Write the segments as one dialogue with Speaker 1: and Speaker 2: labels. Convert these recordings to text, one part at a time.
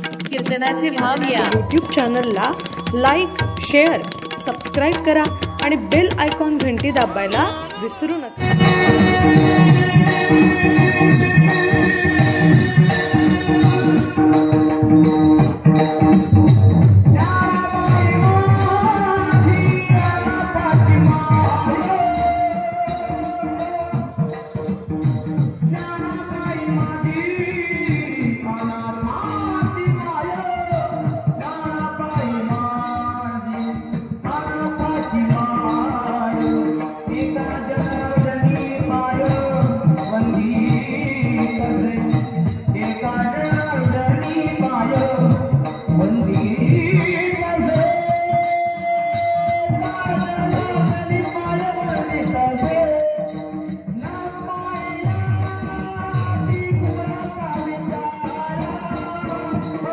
Speaker 1: कीर्तनाचे भाव या.
Speaker 2: यूट्यूब चॅनलला लाईक शेअर सबस्क्राईब करा आणि बेल आयकॉन घंटी दाबायला विसरू नका.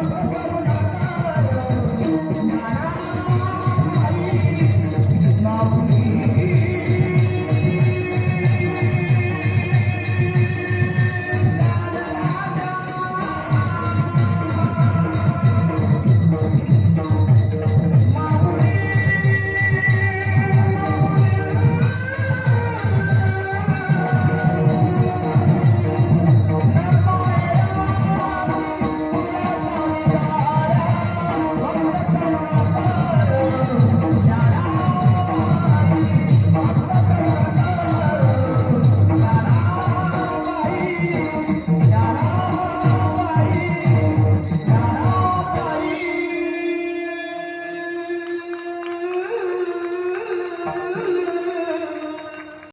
Speaker 2: Thank you.